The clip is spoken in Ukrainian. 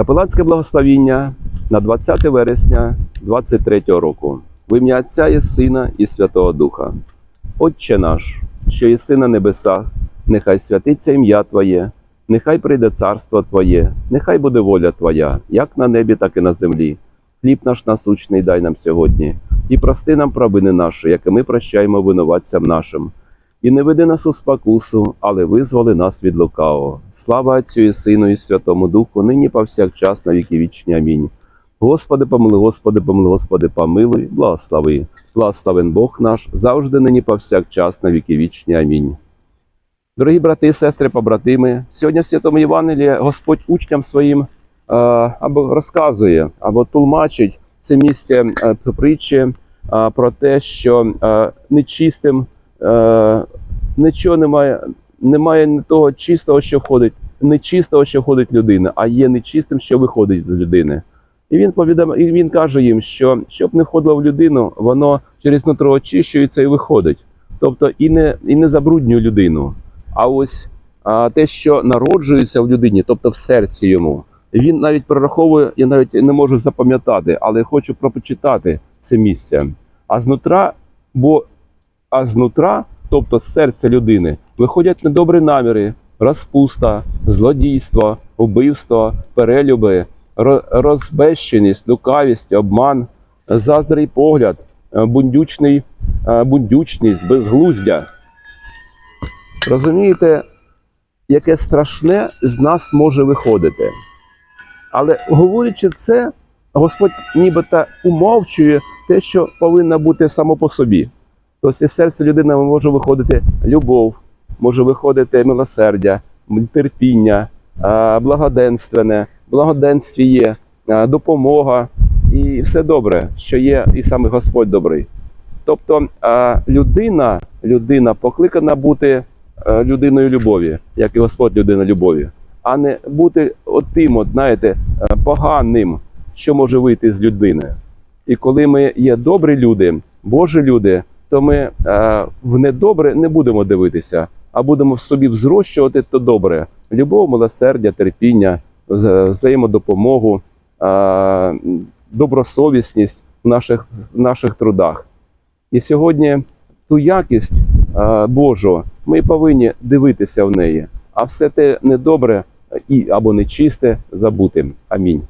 Капеланське благословіння на 20 вересня 23 року. В ім'я Отця і Сина і Святого Духа. Отче наш, що єси на небесах, нехай святиться ім'я Твоє, нехай прийде царство Твоє, нехай буде воля Твоя, як на небі, так і на землі. Хліб наш насущний дай нам сьогодні, і прости нам провини наші, як і ми прощаємо винуватцям нашим. І не веди нас у спокусу, але визволи нас від лукавого. Слава Отцю і Сину і Святому Духу, нині повсякчас на віки вічні. Амінь. Господи, помилуй, Господи, помилуй, Господи, помилуй, благослови. Благословен Бог наш, завжди нині повсякчас на віки вічні. Амінь. Дорогі брати, сестри, побратими, сьогодні в Святому Євангелії Господь учням своїм е, або розказує, або тлумачить це місце е, притчі е, про те, що нечистим е, нічого немає, немає не того чистого, що входить, нечистого, що входить людина, а є нечистим, що виходить з людини. І він повідомив, і він каже їм, що щоб не входило в людину, воно через нутро очищується і виходить. Тобто і не, і не забруднює людину. А ось а, те, що народжується в людині, тобто в серці йому, він навіть прораховує, я навіть не можу запам'ятати, але хочу пропочитати це місце. А знутра, бо а знутра, тобто з серця людини, виходять недобрі наміри, розпуста, злодійство, убивство, перелюби, розбещеність, лукавість, обман, заздрий погляд, е, бундючний, е, бундючність, безглуздя. Розумієте, яке страшне з нас може виходити. Але говорячи це, Господь нібито умовчує те, що повинно бути само по собі. Тобто із серця людини може виходити любов, може виходити милосердя, терпіння, благоденственне, благоденствіє, допомога і все добре, що є, і саме Господь добрий. Тобто людина, людина покликана бути е, людиною любові, як і Господь людина любові, а не бути отим, от, знаєте, е, поганим, що може вийти з людини. І коли ми є добрі люди, Божі люди, то ми е, в недобре не будемо дивитися, а будемо в собі взрощувати то добре: любов, милосердя, терпіння, взаємодопомогу, е, добросовісність в наших, в наших трудах. І сьогодні ту якість е, Божу ми повинні дивитися в неї, а все те недобре і або нечисте забути. Амінь.